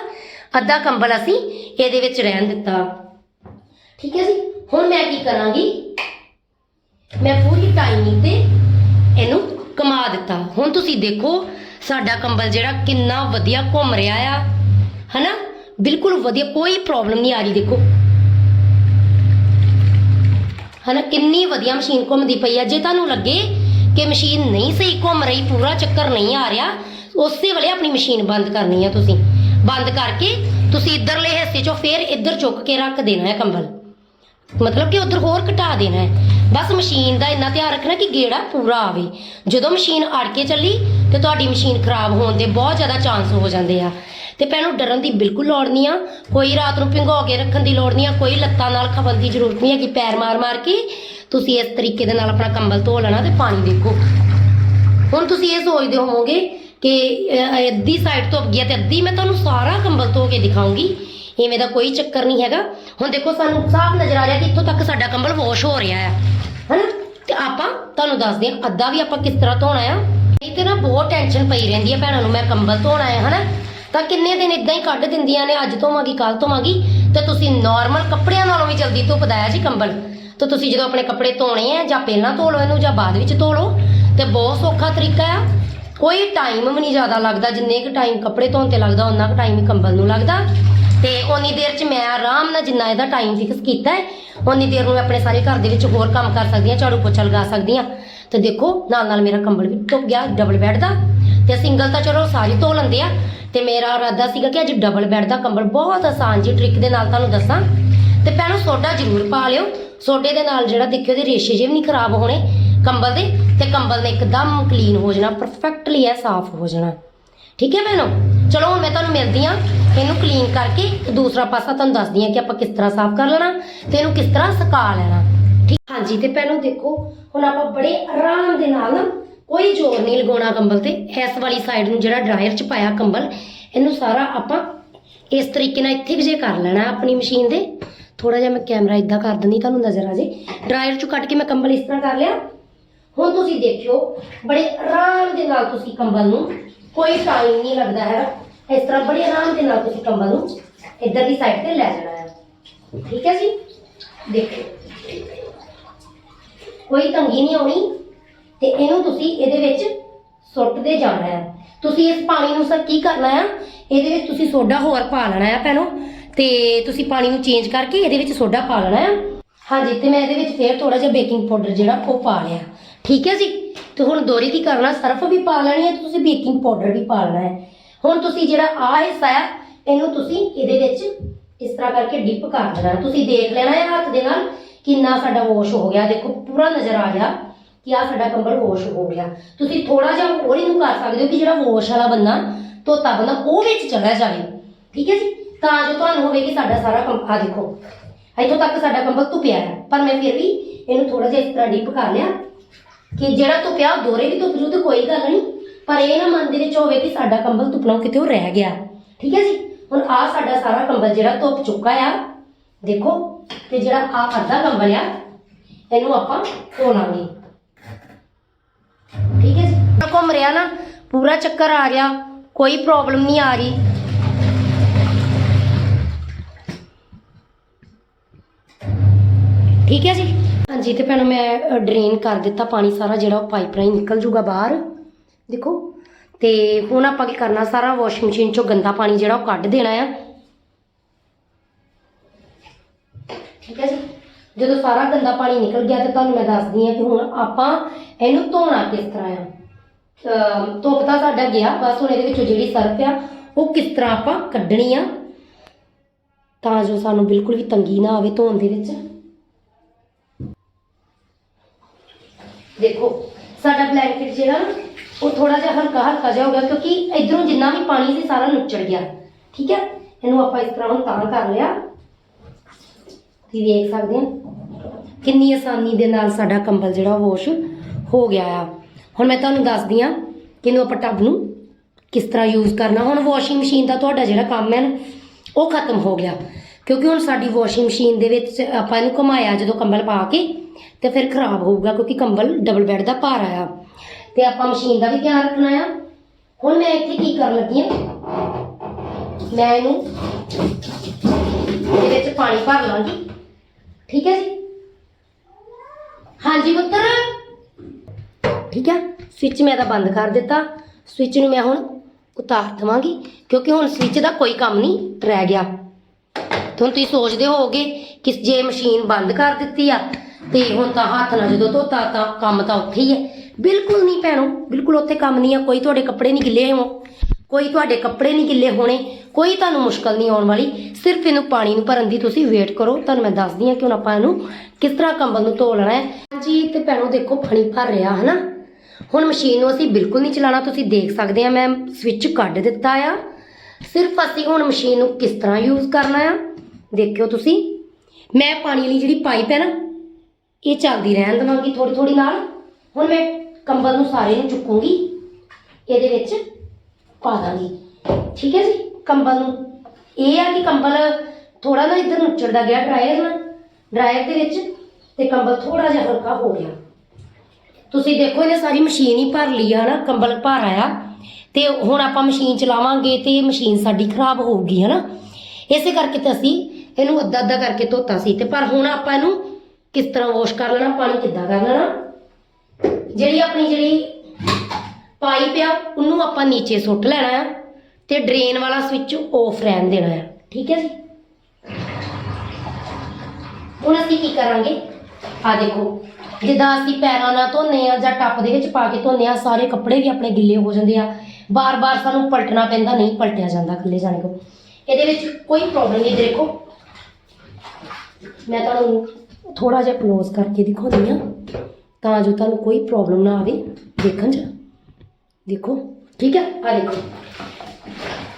ਅੱਧਾ ਕੰਬਲ ਅਸੀਂ ਇਹਦੇ ਵਿੱਚ ਰਹਿਣ ਦਿੱਤਾ। ਠੀਕ ਹੈ ਜੀ? ਹੁਣ ਮੈਂ ਕੀ ਕਰਾਂਗੀ? ਮੈਂ ਪੂਰੀ ਟਾਈਮਿੰਗ ਤੇ ਇਹਨੂੰ ਕਮਾ ਦਿੱਤਾ। ਹੁਣ ਤੁਸੀਂ ਦੇਖੋ, ਸਾਡਾ ਕੰਬਲ ਜਿਹੜਾ ਕਿੰਨਾ ਵਧੀਆ ਘੁੰਮ ਰਿਹਾ ਆ। ਹਨਾ? ਬਿਲਕੁਲ ਵਧੀਆ, ਕੋਈ ਪ੍ਰੋਬਲਮ ਨਹੀਂ ਆ ਰਹੀ, ਦੇਖੋ। ਹਨਾ? ਕਿੰਨੀ ਵਧੀਆ ਮਸ਼ੀਨ ਘੁੰਮਦੀ ਪਈ ਆ। ਜੇ ਤੁਹਾਨੂੰ ਲੱਗੇ ਕਿ ਮਸ਼ੀਨ ਨਹੀਂ ਸਹੀ ਘੁੰਮ ਰਹੀ, ਪੂਰਾ ਚੱਕਰ ਨਹੀਂ ਆ ਰਿਹਾ, ਉਸੇ ਵੇਲੇ ਆਪਣੀ ਮਸ਼ੀਨ ਬੰਦ ਕਰਨੀ ਆ ਤੁਸੀਂ। ਬੰਦ ਕਰਕੇ ਤੁਸੀਂ ਇੱਧਰਲੇ ਹਿੱਸੇ ਚੋਂ ਫੇਰ ਇੱਧਰ ਚੁੱਕ ਕੇ ਰੱਖ ਦੇਣਾ ਹੈ ਕੰਬਲ। ਮਤਲਬ ਕਿ ਉਧਰ ਹੋਰ ਘਟਾ ਦੇਣਾ ਹੈ। ਬਸ ਮਸ਼ੀਨ ਦਾ ਇੰਨਾ ਧਿਆਨ ਰੱਖਣਾ ਕਿ ਗੇੜਾ ਪੂਰਾ ਆਵੇ। ਜਦੋਂ ਮਸ਼ੀਨ ਅੜ ਕੇ ਚੱਲੀ, ਤੇ ਤੁਹਾਡੀ ਮਸ਼ੀਨ ਖਰਾਬ ਹੋਣ ਦੇ ਬਹੁਤ ਜ਼ਿਆਦਾ ਚਾਂਸ ਹੋ ਜਾਂਦੇ ਆ। ਤੇ ਭੈਣੋ, ਡਰਨ ਦੀ ਬਿਲਕੁਲ ਲੋੜ ਨਹੀਂ ਆ। ਕੋਈ ਰਾਤ ਨੂੰ ਭਿੰਗੋ ਕੇ ਰੱਖਣ ਦੀ ਲੋੜ ਨਹੀਂ ਆ। ਕੋਈ ਲੱਤਾਂ ਨਾਲ ਖਵਨ ਦੀ ਜ਼ਰੂਰਤ ਨਹੀਂ ਹੈ ਕਿ ਪੈਰ ਮਾਰ ਮਾਰ ਕੇ ਤੁਸੀਂ ਇਸ ਤਰੀਕੇ ਦੇ ਨਾਲ ਆਪਣਾ ਕੰਬਲ ਧੋ ਲੈਣਾ ਤੇ ਪਾਣੀ ਦੇਖੋ। ਹੁਣ ਤੁਸੀਂ ਇਹ ਸੋਚਦੇ ਹੋਵੋਗੇ ਕਿ ਅੱਧੀ ਸਾਈਡ ਧੁੱਪ ਗਿਆ ਤੇ ਅੱਧੀ ਮੈਂ ਤੁਹਾਨੂੰ ਸਾਰਾ ਕੰਬਲ ਧੋ ਕੇ ਦਿਖਾਉਂਗੀ। ਇਵੇਂ ਦਾ ਕੋਈ ਚੱਕਰ ਨਹੀਂ ਹੈਗਾ। ਹੁਣ ਦੇਖੋ, ਸਾਨੂੰ ਸਾਫ਼ ਨਜ਼ਰ ਆ ਰਿਹਾ ਕਿ ਇੱਥੋਂ ਤੱਕ ਸਾਡਾ ਕੰਬਲ ਵਾਸ਼ ਹੋ ਰਿਹਾ ਆ। ਹਨਾ? ਤੇ ਆਪਾਂ ਤੁਹਾਨੂੰ ਦੱਸਦੇ ਹਾਂ, ਅੱਧਾ ਵੀ ਆਪਾਂ ਕਿਸ ਤਰ੍ਹਾਂ ਧੋਣਾ ਆ। ਇਹ ਤੇ ਨਾ ਬਹੁਤ ਟੈਨਸ਼ਨ ਪਈ ਰਹਿੰਦੀ ਹੈ ਭੈਣਾਂ ਨੂੰ, ਮੈਂ ਕੰਬਲ ਧੋਣਾ ਹੈ ਹਨਾ? ਤਾਂ ਕਿੰਨੇ ਦਿਨ ਇਦਾਂ ਹੀ ਕੱਢ ਦਿੰਦੀਆਂ ਨੇ, ਅੱਜ ਧੋਵਾਂਗੀ ਕੱਲ ਧੋਵਾਂਗੀ। ਤੇ ਤੁਸੀਂ ਨਾਰਮਲ ਕੱਪੜਿਆਂ ਨਾਲੋਂ ਵੀ ਜਲਦੀ ਧੁੱਪਦਾ ਹੈ ਜੀ ਕੰਬਲ। ਤੇ ਤੁਸੀਂ ਜਦੋਂ ਆਪਣੇ ਕੱਪੜੇ ਧੋਣੇ ਆ ਜਾਂ ਪਹਿਲਾਂ ਧੋ ਲਓ ਇਹਨੂੰ ਜਾਂ ਬਾਅਦ ਵਿੱਚ ਧੋ ਲਓ। ਤੇ ਬਹੁਤ ਸੌਖਾ ਤਰੀਕਾ ਆ। ਕੋਈ ਟਾਈਮ ਵੀ ਨਹੀਂ ਜ਼ਿਆਦਾ ਲੱਗਦਾ, ਜਿੰਨੇ ਕੁ ਟਾਈਮ ਕੱਪੜੇ ਧੋਣ ਤੇ ਲੱਗਦਾ ਉਹਨਾਂ ਕੁ ਟਾਈਮ ਹੀ ਕੰਬਲ ਨੂੰ ਲੱਗਦਾ। ਤੇ ਉਨੀ ਦੇਰ 'ਚ ਮੈਂ ਆਰਾਮ ਨਾਲ ਜਿੰਨਾ ਇਹਦਾ ਟਾਈਮ ਫਿਕਸ ਕੀਤਾ ਹੈ ਉਨੀ ਦੇਰ ਨੂੰ ਮੈਂ ਆਪਣੇ ਸਾਰੇ ਘਰ ਦੇ ਵਿੱਚ ਹੋਰ ਕੰਮ ਕਰ ਸਕਦੀ ਹਾਂ, ਝਾੜੂ ਪੋਚਾ ਲਗਾ ਸਕਦੀ ਹਾਂ। ਤੇ ਦੇਖੋ, ਨਾਲ ਨਾਲ ਮੇਰਾ ਕੰਬਲ ਵੀ ਧੁੱਪ ਗਿਆ ਡਬਲ ਬੈੱਡ ਦਾ। ਤੇ ਸਿੰਗਲ ਤਾਂ ਚਲੋ ਸਾਰੇ ਧੋ ਲੈਂਦੇ ਆ। ਤੇ ਮੇਰਾ ਇਰਾਦਾ ਸੀਗਾ ਕਿ ਅੱਜ ਡਬਲ ਬੈੱਡ ਦਾ ਕੰਬਲ ਬਹੁਤ ਆਸਾਨ ਜੀ ਟ੍ਰਿਕ ਦੇ ਨਾਲ ਤੁਹਾਨੂੰ ਦੱਸਾਂ। ਤੇ ਭੈਣੋ ਸੋਡਾ ਜ਼ਰੂਰ ਪਾ ਲਿਓ। ਸੋਡੇ ਦੇ ਨਾਲ ਜਿਹੜਾ ਦੇਖਿਓ ਦੇ ਰੇਸ਼ੇ ਜੇ ਵੀ ਨਹੀਂ ਖਰਾਬ ਹੋਣੇ। ਕੰਬਲ ਦੇ, ਤੇ ਕੰਬਲ ਨੇ ਇੱਕਦਮ ਕਲੀਨ ਹੋ ਜਾਣਾ ਪਰਫੈਕਟਲੀ ਐ, ਸਾਫ਼ ਹੋ ਜਾਣਾ। ਠੀਕ ਹੈ ਭੈਣੋ? ਚਲੋ ਹੁਣ ਮੈਂ ਤੁਹਾਨੂੰ ਮਿਲਦੀ ਆ, ਇਹਨੂੰ ਕਲੀਨ ਕਰਕੇ ਦੂਸਰਾ ਪਾਸਾ ਤੁਹਾਨੂੰ ਦੱਸਦੀ ਆ ਕਿ ਆਪਾਂ ਕਿਸ ਤਰ੍ਹਾਂ ਸਾਫ਼ ਕਰ ਲੈਣਾ ਤੇ ਇਹਨੂੰ ਕਿਸ ਤਰ੍ਹਾਂ ਸੁਕਾ ਲੈਣਾ। ਠੀਕ? ਹਾਂਜੀ, ਤੇ ਭੈਣੋ ਦੇਖੋ, ਹੁਣ ਆਪਾਂ ਬੜੇ ਆਰਾਮ ਦੇ ਨਾਲ ਕੋਈ ਜ਼ੋਰ ਨਹੀਂ ਲਗਾਉਣਾ ਕੰਬਲ ਤੇ। ਇਸ ਵਾਲੀ ਸਾਈਡ ਨੂੰ ਜਿਹੜਾ ਡਰਾਇਰ 'ਚ ਪਾਇਆ ਕੰਬਲ, ਇਹਨੂੰ ਸਾਰਾ ਆਪਾਂ ਇਸ ਤਰੀਕੇ ਨਾਲ ਇੱਥੇ ਜੇ ਕਰ ਲੈਣਾ ਆਪਣੀ ਮਸ਼ੀਨ ਦੇ। ਥੋੜਾ ਜਿਹਾ ਮੈਂ ਕੈਮਰਾ ਇਦਾਂ ਕਰ ਦਿੰਦੀ, ਤੁਹਾਨੂੰ ਨਜ਼ਰ ਆ ਜੇ। ਡਰਾਇਰ 'ਚੋਂ ਕੱਟ ਕੇ ਮੈਂ ਕੰਬਲ ਇਸ ਤਰ੍ਹਾਂ ਕਰ ਲਿਆ। ਹੁਣ ਤੁਸੀਂ ਦੇਖਿਓ, ਬੜੇ ਆਰਾਮ ਦੇ ਨਾਲ ਤੁਸੀਂ ਕੰਬਲ ਨੂੰ, ਕੋਈ ਟਾਈਮ ਨਹੀਂ ਲੱਗਦਾ ਹੈਗਾ। ਇਸ ਤਰ੍ਹਾਂ ਬੜੇ ਆਰਾਮ ਦੇ ਨਾਲ ਤੁਸੀਂ ਕੰਬਲ ਨੂੰ ਇੱਧਰ ਦੀ ਸਾਈਡ ਤੇ ਲੈ ਜਾਣਾ ਹੈ। ਠੀਕ ਹੈ ਜੀ? ਦੇਖੋ ਕੋਈ ਤੰਗੀ ਨਹੀਂ ਆਉਣੀ ਤੇ ਇਹਨੂੰ ਤੁਸੀਂ ਇਹਦੇ ਵਿੱਚ ਸੁੱਟਦੇ ਜਾਣਾ ਹੈ। ਤੁਸੀਂ ਇਸ ਪਾਣੀ ਨੂੰ ਸਰ ਕੀ ਕਰਨਾ ਆ ਇਹਦੇ ਵਿੱਚ ਤੁਸੀਂ ਸੋਡਾ ਹੋਰ ਪਾ ਲੈਣਾ ਆ ਭੈਣੋ ਤੇ ਤੁਸੀਂ ਪਾਣੀ ਨੂੰ ਚੇਂਜ ਕਰਕੇ ਇਹਦੇ ਵਿੱਚ ਸੋਡਾ ਪਾ ਲੈਣਾ ਆ ਹਾਂਜੀ, ਤੇ ਮੈਂ ਇਹਦੇ ਵਿੱਚ ਫੇਰ ਥੋੜਾ ਜਿਹਾ ਬੇਕਿੰਗ ਪਾਊਡਰ ਜਿਹੜਾ ਉਹ ਪਾ ਲਿਆ। ਠੀਕ ਹੈ ਜੀ? ਤੇ ਹੁਣ ਦੋਰੀ ਕੀ ਕਰਨਾ? ਸਰਫ ਵੀ ਪਾ ਲੈਣੀ ਹੈ ਤੁਸੀਂ ਬੇਕਿੰਗ ਪਾਊਡਰ ਵੀ ਪਾ ਲੈਣਾ ਹੈ। ਹੁਣ ਤੁਸੀਂ ਜਿਹੜਾ ਆ ਹਿੱਸਾ ਆ ਇਹਨੂੰ ਤੁਸੀਂ ਇਹਦੇ ਵਿੱਚ ਇਸ ਤਰ੍ਹਾਂ ਕਰਕੇ ਡਿਪ ਕਰ ਦੇਣਾ ਤੁਸੀਂ ਦੇਖ ਲੈਣਾ ਹੈ ਹੱਥ ਦੇ ਨਾਲ ਕਿੰਨਾ ਸਾਡਾ ਵਾਸ਼ ਹੋ ਗਿਆ। ਦੇਖੋ, ਪੂਰਾ ਨਜ਼ਰ ਆ ਗਿਆ ਕਿ ਆ ਸਾਡਾ ਕੰਬਲ ਵਾਸ਼ ਹੋ ਗਿਆ। ਤੁਸੀਂ ਥੋੜਾ ਜਿਹਾ ਹੋਰ ਇਹਨੂੰ ਕਰ ਸਕਦੇ ਹੋ ਕਿ ਜਿਹੜਾ ਵਾਸ਼ ਵਾਲਾ ਬੰਦਾ ਧੋਤਾ ਬੰਦਾ, ਉਹ ਵਿੱਚ ਚਲਾ ਜਾਵੇ। ਠੀਕ ਹੈ ਜੀ? ਤਾਂ ਜੋ ਤੁਹਾਨੂੰ ਹੋਵੇ ਕਿ ਸਾਡਾ ਸਾਰਾ ਕੰਮ ਆ ਦੇਖੋ, ਇੱਥੋਂ ਤੱਕ ਸਾਡਾ ਕੰਬਲ ਧੁੱਪਿਆ ਹੈ। ਪਰ ਮੈਂ ਫਿਰ ਵੀ ਇਹਨੂੰ ਥੋੜਾ ਜਿਹਾ ਇਸ ਤਰ੍ਹਾਂ ਡਿਪ ਕਰ ਲਿਆ। ਕਿ ਜਿਹੜਾ ਧੁੱਪਿਆ ਉਹ ਦੋਰੇ ਵੀ ਧੁੱਪ ਜੂ ਤੇ ਕੋਈ ਗੱਲ ਨਹੀਂ। ਪਰ ਇਹ ਨਾ ਮਨ ਦੇ ਵਿੱਚ ਹੋਵੇ ਕਿ ਸਾਡਾ ਕੰਬਲ ਧੁੱਪਣੋਂ ਕਿਤੇ ਉਹ ਰਹਿ ਗਿਆ। ਠੀਕ ਹੈ ਜੀ? ਹੁਣ ਆ ਸਾਡਾ ਸਾਰਾ ਕੰਬਲ ਜਿਹੜਾ ਧੁੱਪ ਚੁੱਕਾ ਆ, ਦੇਖੋ, ਤੇ ਜਿਹੜਾ ਆ ਅੱਧਾ ਕੰਬਲ ਆ, ਇਹਨੂੰ ਆਪਾਂ ਧੋਣਾਂਗੇ ਠੀਕ ਹੈ ਜੀ? ਘੁੰਮ ਰਿਹਾ ਨਾ, ਪੂਰਾ ਚੱਕਰ ਆ ਗਿਆ ਕੋਈ ਪ੍ਰੋਬਲਮ ਨਹੀਂ ਆ ਰਹੀ। ਠੀਕ ਹੈ ਜੀ? ਹਾਂਜੀ ਤੇ ਭੈਣੋ ਮੈਂ ਡਰੇਨ ਕਰ ਦਿੱਤਾ ਪਾਣੀ ਸਾਰਾ ਜਿਹੜਾ ਉਹ ਪਾਈਪ ਰਾਹੀਂ ਨਿਕਲ ਜੂਗਾ ਬਾਹਰ। ਦੇਖੋ, ਤੇ ਹੁਣ ਆਪਾਂ ਕੀ ਕਰਨਾ ਸਾਰਾ ਵਾਸ਼ਿੰਗ ਮਸ਼ੀਨ ਚੋਂ ਗੰਦਾ ਪਾਣੀ ਜਿਹੜਾ ਉਹ ਕੱਢ ਦੇਣਾ ਆ। ਠੀਕ ਹੈ ਜੀ? ਜਦੋਂ ਸਾਰਾ ਗੰਦਾ ਪਾਣੀ ਨਿਕਲ ਗਿਆ ਤੇ ਤੁਹਾਨੂੰ ਮੈਂ ਦੱਸਦੀ ਹਾਂ ਕਿ ਹੁਣ ਆਪਾਂ ਇਹਨੂੰ ਧੋਣਾ ਕਿਸ ਤਰ੍ਹਾਂ ਆ। ਅਹ, ਧੁੱਪ ਤਾਂ ਸਾਡਾ ਗਿਆ, ਬਸ ਹੁਣ ਇਹਦੇ ਵਿੱਚੋਂ ਜਿਹੜੀ ਸਰਫ ਆ, ਉਹ ਕਿਸ ਤਰ੍ਹਾਂ ਆਪਾਂ ਕੱਢਣੀ ਆ। ਤਾਂ ਜੋ ਸਾਨੂੰ ਬਿਲਕੁਲ ਵੀ ਤੰਗੀ ਨਾ ਆਵੇ ਧੋਣ ਦੇ ਵਿੱਚ। ਦੇਖੋ, ਸਾਡਾ ਬਲੈਂਕਟ ਜਿਹੜਾ ਨਾ, ਉਹ ਥੋੜਾ ਜਿਹਾ ਹਲਕਾ ਹਲਕਾ ਜਿਹਾ ਹੋ ਗਿਆ ਕਿਉਂਕਿ ਇਧਰੋਂ ਜਿੰਨਾ ਵੀ ਪਾਣੀ ਸੀ ਸਾਰਾ ਨੁੱਚੜ ਗਿਆ। ਠੀਕ ਹੈ? ਇਹਨੂੰ ਆਪਾਂ ਇਸ ਤਰ੍ਹਾਂ ਹੁਣ ਤਾਂ ਕਰ ਲਿਆ। ਤੁਸੀਂ ਵੇਖ ਸਕਦੇ ਆ ਕਿੰਨੀ ਆਸਾਨੀ ਦੇ ਨਾਲ ਸਾਡਾ ਕੰਬਲ ਜਿਹੜਾ ਵਾਸ਼ ਹੋ ਗਿਆ ਆ। ਹੁਣ ਮੈਂ ਤੁਹਾਨੂੰ ਦੱਸਦੀ ਆ ਕਿ ਇਹਨੂੰ ਆਪਾਂ ਟੱਬ ਨੂੰ ਕਿਸ ਤਰ੍ਹਾਂ ਯੂਜ਼ ਕਰਨਾ। ਹੁਣ ਵਾਸ਼ਿੰਗ ਮਸ਼ੀਨ ਦਾ ਤੁਹਾਡਾ ਜਿਹੜਾ ਕੰਮ ਹੈ ਨਾ, ਉਹ ਖਤਮ ਹੋ ਗਿਆ। ਕਿਉਂਕਿ ਹੁਣ ਸਾਡੀ ਵਾਸ਼ਿੰਗ ਮਸ਼ੀਨ ਦੇ ਵਿੱਚ ਆਪਾਂ ਇਹਨੂੰ ਘੁਮਾਇਆ, ਜਦੋਂ ਕੰਬਲ ਪਾ ਕੇ, ਤੇ ਫਿਰ ਖਰਾਬ ਹੋਊਗਾ ਕਿਉਂਕਿ ਕੰਬਲ ਡਬਲ ਬੈੱਡ ਦਾ ਭਾਰ ਆਇਆ। ਤੇ ਆਪਾਂ ਮਸ਼ੀਨ ਦਾ ਵੀ ਧਿਆਨ ਰੱਖਣਾ ਆ। ਹੁਣ ਮੈਂ ਇੱਥੇ ਕੀ ਕਰਨ ਲੱਗੀ ਆ ਮੈਂ ਇਹਨੂੰ ਇਹਦੇ ਵਿੱਚ ਪਾਣੀ ਭਰ ਲਾਂਗੀ। ਠੀਕ ਹੈ ਜੀ? ਹਾਂਜੀ ਪੁੱਤਰ। ਠੀਕ ਹੈ ਸਵਿਚ ਮੈਂ ਤਾਂ ਬੰਦ ਕਰ ਦਿੱਤਾ। ਸਵਿਚ ਨੂੰ ਮੈਂ ਹੁਣ ਉਤਾਰ ਦਵਾਂਗੀ, ਕਿਉਂਕਿ ਹੁਣ ਸਵਿਚ ਦਾ ਕੋਈ ਕੰਮ ਨਹੀਂ ਰਹਿ ਗਿਆ। ਹੁਣ ਤੁਸੀਂ ਸੋਚਦੇ ਹੋਗੇ ਕਿ ਜੇ ਮਸ਼ੀਨ ਬੰਦ ਕਰ ਦਿੱਤੀ ਆ, ਤੇ ਹੁਣ ਤਾਂ ਹੱਥ ਨਾਲ ਜਦੋਂ ਧੋਤਾ ਤਾਂ ਕੰਮ ਤਾਂ ਉੱਥੇ ਹੀ ਹੈ ਬਿਲਕੁਲ ਨਹੀਂ ਭੈਣੋ, ਬਿਲਕੁਲ ਉੱਥੇ ਕੰਮ ਨਹੀਂ ਆ। ਕੋਈ ਤੁਹਾਡੇ ਕੱਪੜੇ ਨਹੀਂ ਗਿੱਲੇ ਹੋ ਕੋਈ ਤੁਹਾਡੇ ਕੱਪੜੇ ਨਹੀਂ ਗਿੱਲੇ ਹੋਣੇ, ਕੋਈ ਤੁਹਾਨੂੰ ਮੁਸ਼ਕਲ ਨਹੀਂ ਆਉਣ ਵਾਲੀ। ਸਿਰਫ ਇਹਨੂੰ ਪਾਣੀ ਨੂੰ ਭਰਨ ਦੀ ਤੁਸੀਂ ਵੇਟ ਕਰੋ। ਤੁਹਾਨੂੰ ਮੈਂ ਦੱਸਦੀ ਹਾਂ ਕਿ ਹੁਣ ਆਪਾਂ ਇਹਨੂੰ ਕਿਸ ਤਰ੍ਹਾਂ ਕੰਬਲ ਨੂੰ ਧੋ ਲੈਣਾ ਹੈ। ਜੀ ਤੇ ਭੈਣੋ ਦੇਖੋ ਫਣੀ ਭਰ ਰਿਹਾ, ਹਨਾ? ਹੁਣ ਮਸ਼ੀਨ ਨੂੰ ਅਸੀਂ ਬਿਲਕੁਲ ਨਹੀਂ ਚਲਾਉਣਾ। ਤੁਸੀਂ ਦੇਖ ਸਕਦੇ ਆ ਮੈਂ ਸਵਿਚ ਕੱਢ ਦਿੱਤਾ ਆ। ਸਿਰਫ ਅਸੀਂ ਹੁਣ ਮਸ਼ੀਨ ਨੂੰ ਕਿਸ ਤਰ੍ਹਾਂ ਯੂਜ਼ ਕਰਨਾ ਆ? ਦੇਖਿਓ ਤੁਸੀਂ। ਮੈਂ ਪਾਣੀ ਵਾਲੀ ਜਿਹੜੀ ਪਾਈਪ ਹੈ ਨਾ, ਇਹ ਚੱਲਦੀ ਰਹਿਣ ਦੇਵਾਂਗੀ ਥੋੜੀ ਥੋੜੀ ਨਾਲ। ਹੁਣ ਮੈਂ ਕੰਬਲ ਨੂੰ ਸਾਰੇ ਨੂੰ ਚੁੱਕੂੰਗੀ, ਇਹਦੇ ਵਿੱਚ ਪਾ ਦਾਂਗੀ। ਠੀਕ ਹੈ ਜੀ? ਕੰਬਲ ਨੂੰ। ਇਹ ਆ ਕਿ ਕੰਬਲ ਥੋੜਾ ਨਾ ਇੱਧਰ ਨੂੰ ਉੱਚੜਦਾ ਗਿਆ ਡਰਾਇਰ ਨਾਲ। ਡਰਾਇਰ ਦੇ ਵਿੱਚ ਤੇ ਕੰਬਲ ਥੋੜਾ ਜਿਹਾ ਹਲਕਾ ਹੋ ਗਿਆ। ਤੁਸੀਂ ਦੇਖੋ, ਇਹਨੇ ਸਾਰੀ ਮਸ਼ੀਨ ਹੀ ਭਰ ਲਈ ਆ ਨਾ, ਕੰਬਲ ਭਰ ਆਇਆ। ਤੇ ਹੁਣ ਆਪਾਂ ਮਸ਼ੀਨ ਚਲਾਵਾਂਗੇ ਤੇ ਮਸ਼ੀਨ ਸਾਡੀ ਖਰਾਬ ਹੋਊਗੀ ਹਨਾ ਇਸੇ ਕਰਕੇ ਤਾਂ ਅਸੀਂ ਇਹਨੂੰ ਅੱਧਾ ਅੱਧਾ ਕਰਕੇ ਧੋਤਾ ਸੀ ਤੇ ਪਰ ਹੁਣ ਆਪਾਂ ਇਹਨੂੰ ਕਿਸ ਤਰ੍ਹਾਂ ਵਾਸ਼ ਕਰ ਲੈਣਾ, ਪਾਣੀ ਕਿੱਦਾਂ ਕਰ ਲੈਣਾ? ਜਿਹੜੀ ਆਪਣੀ ਜਿਹੜੀ ਪਾਈਪ ਆ, ਉਹਨੂੰ ਆਪਾਂ ਨੀਚੇ ਸੁੱਟ ਲੈਣਾ ਆ ਤੇ ਡਰੇਨ ਵਾਲਾ ਸਵਿਚ ਆਫ ਰਹਿਣ ਦੇਣਾ ਆ, ਠੀਕ ਹੈ ਜੀ? ਹੁਣ ਅਸੀਂ ਕੀ ਕਰਾਂਗੇ? ਆ ਦੇਖੋ, ਜਿੱਦਾਂ ਅਸੀਂ ਪੈਰਾਂ ਨਾਲ ਧੋਨੇ ਆ ਜਾਂ ਟੱਪ ਦੇ ਵਿੱਚ ਪਾ ਕੇ ਧੋਨੇ ਆ, ਸਾਰੇ ਕੱਪੜੇ ਵੀ ਆਪਣੇ ਗਿੱਲੇ ਹੋ ਜਾਂਦੇ ਆ। ਬਾਰ-ਬਾਰ ਸਾਨੂੰ ਪਲਟਣਾ ਪੈਂਦਾ, ਨਹੀਂ ਪਲਟਿਆ ਜਾਂਦਾ ਇਕੱਲੇ ਜਾਣੇ ਕੋ। ਇਹਦੇ ਵਿੱਚ ਕੋਈ ਪ੍ਰੋਬਲਮ ਨਹੀਂ, ਦੇਖੋ ਮੈਂ ਤੁਹਾਨੂੰ ਥੋੜਾ ਜਿਹਾ ਕਲੋਜ਼ ਕਰਕੇ ਦਿਖਾਉਂਦੀ ਆ ਤਾਂ ਜੋ ਤੁਹਾਨੂੰ ਕੋਈ ਪ੍ਰੋਬਲਮ ਨਾ ਆਵੇ ਦੇਖਣ 'ਚ। ਦੇਖੋ, ਠੀਕ ਹੈ? ਆ ਦੇਖੋ।